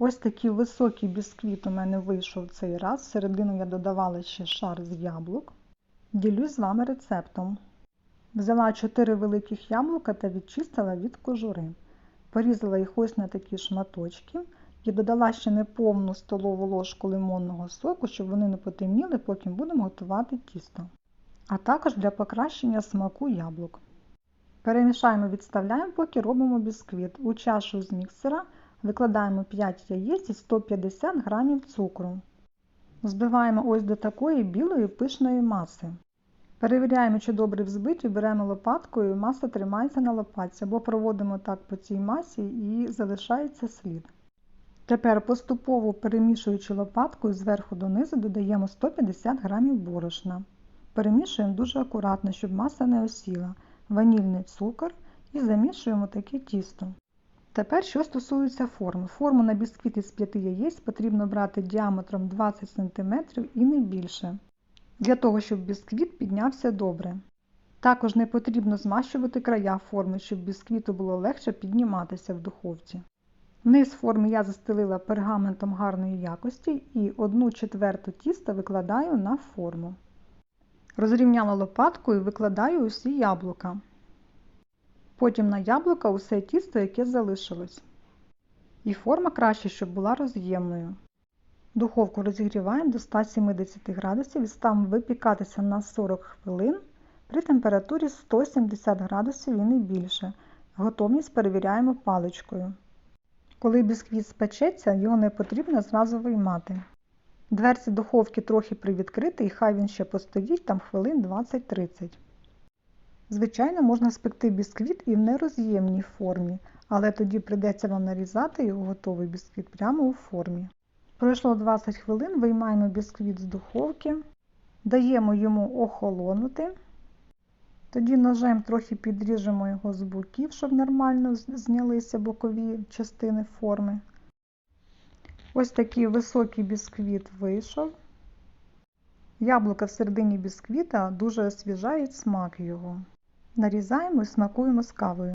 Ось такий високий бісквіт у мене вийшов цей раз. Всередину я додавала ще шар з яблук. Ділюсь з вами рецептом. Взяла 4 великих яблука та відчистила від кожури. Порізала їх ось на такі шматочки і додала ще неповну столову ложку лимонного соку, щоб вони не потемніли, поки будемо готувати тісто. А також для покращення смаку яблук. Перемішаємо, відставляємо, поки робимо бісквіт. У чашу з міксера викладаємо 5 яєць і 150 г цукру. Збиваємо ось до такої білої пишної маси. Перевіряємо, чи добре взбиті, беремо лопаткою, маса тримається на лопатці, або проводимо так по цій масі і залишається слід. Тепер поступово перемішуючи лопаткою зверху донизу, додаємо 150 г борошна. Перемішуємо дуже акуратно, щоб маса не осіла, ванільний цукор і замішуємо таке тісто. Тепер, що стосується форми. Форму на бісквіт із 5 яєць потрібно брати діаметром 20 см і не більше, для того, щоб бісквіт піднявся добре. Також не потрібно змащувати края форми, щоб бісквіту було легше підніматися в духовці. Низ форми я застелила пергаментом гарної якості і 1 четверту тіста викладаю на форму. Розрівняла лопаткою викладаю усі яблука. Потім на яблука усе тісто, яке залишилось. І форма краще, щоб була роз'ємною. Духовку розігріваємо до 170 градусів і ставимо випікатися на 40 хвилин при температурі 170 градусів і не більше. Готовність перевіряємо паличкою. Коли бісквіт спечеться, його не потрібно зразу виймати. Дверці духовки трохи привідкрити і хай він ще постоїть там хвилин 20-30. Звичайно, можна спекти бісквіт і в нероз'ємній формі, але тоді прийдеться вам нарізати його готовий бісквіт прямо у формі. Пройшло 20 хвилин, виймаємо бісквіт з духовки, даємо йому охолонути. Тоді ножем трохи підріжемо його з боків, щоб нормально знялися бокові частини форми. Ось такий високий бісквіт вийшов. Яблука всередині бісквіта дуже освіжають смак його. Нарізаємо і смакуємо з кавою.